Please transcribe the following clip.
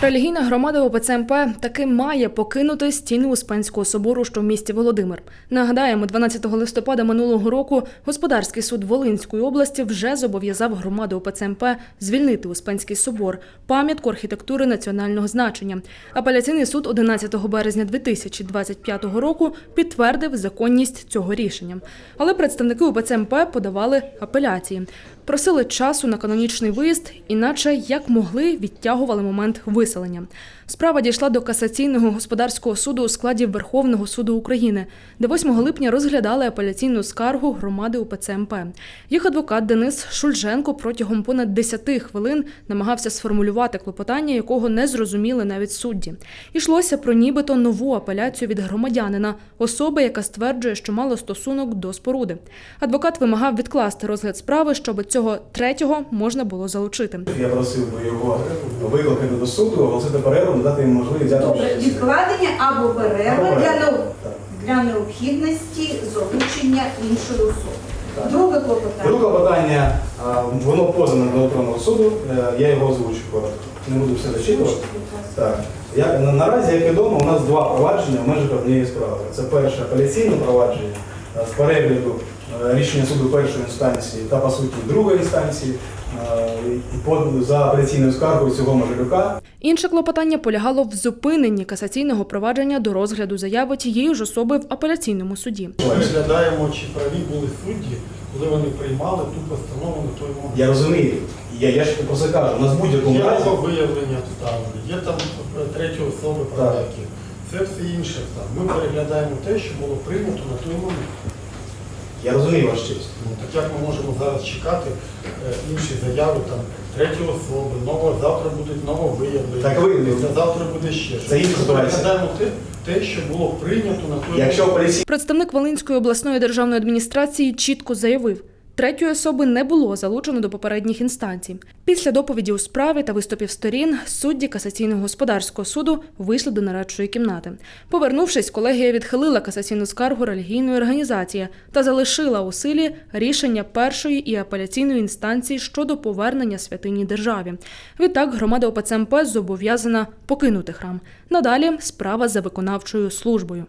Релігійна громада ОПЦ МП таки має покинути стіни Успенського собору, що в місті Володимир. Нагадаємо, 12 листопада минулого року господарський суд Волинської області вже зобов'язав громаду ОПЦ МП звільнити Успенський собор, пам'ятку архітектури національного значення. Апеляційний суд 11 березня 2025 року підтвердив законність цього рішення. Але представники УПЦ МП подавали апеляції. Просили часу на канонічний виїзд, іначе як могли відтягували момент виселення. Справа дійшла до касаційного господарського суду у складі Верховного суду України, де 8 липня розглядали апеляційну скаргу громади УПЦ МП. Їх адвокат Денис Шульженко протягом понад 10 хвилин намагався сформулювати клопотання, якого не зрозуміли навіть судді. Ішлося про нібито нову апеляцію від громадянина, особи, яка стверджує, що мало стосунок до споруди. Адвокат вимагав відкласти розгляд справи, щоб цього третього можна було залучити. Я просив би його викликати до суду, оголосити перерву, надати йому можливість взяти Добре, участь. відкладення або перерва Або для, перерва, так. для необхідності залучення іншої особи. Друге клопотання. Друге питання, а, воно подано до електронного суду, е, я його озвучу коротко. Не буду все зачитувати. Так. Я, на- наразі, як відомо, у нас два провадження в межах однієї справи. Це перше апеляційне провадження е, з перегляду рішення суду першої інстанції та, по суті, другої інстанції е, за апеляційною скаргою цього Можелюка. Інше клопотання полягало в зупиненні касаційного провадження до розгляду заяви тієї ж особи в апеляційному суді. Розглядаємо, чи праві були судді, коли вони приймали ту постанову на той момент. Я розумію, я, я ж про це кажу, у нас будь-якому Є виявлення обставин, є там треті особи праваки. Це все інше. Там. Ми переглядаємо те, що було прийнято на той момент. Я розумію ваш честь. Ну, так як ми можемо зараз чекати е, інші заяви, там, треті особи, ново, завтра будуть нововиявлення, Так ви- завтра буде ще щось. Це інша Ми ситуація. переглядаємо те, те, що було прийнято на той Якщо. Представник Волинської обласної державної адміністрації чітко заявив. Третьої особи не було залучено до попередніх інстанцій. Після доповіді у справі та виступів сторін судді касаційного господарського суду вийшли до нарадчої кімнати. Повернувшись, колегія відхилила касаційну скаргу релігійної організації та залишила у силі рішення першої і апеляційної інстанції щодо повернення святині державі. Відтак громада ОПЦ МП зобов'язана покинути храм. Надалі справа за виконавчою службою.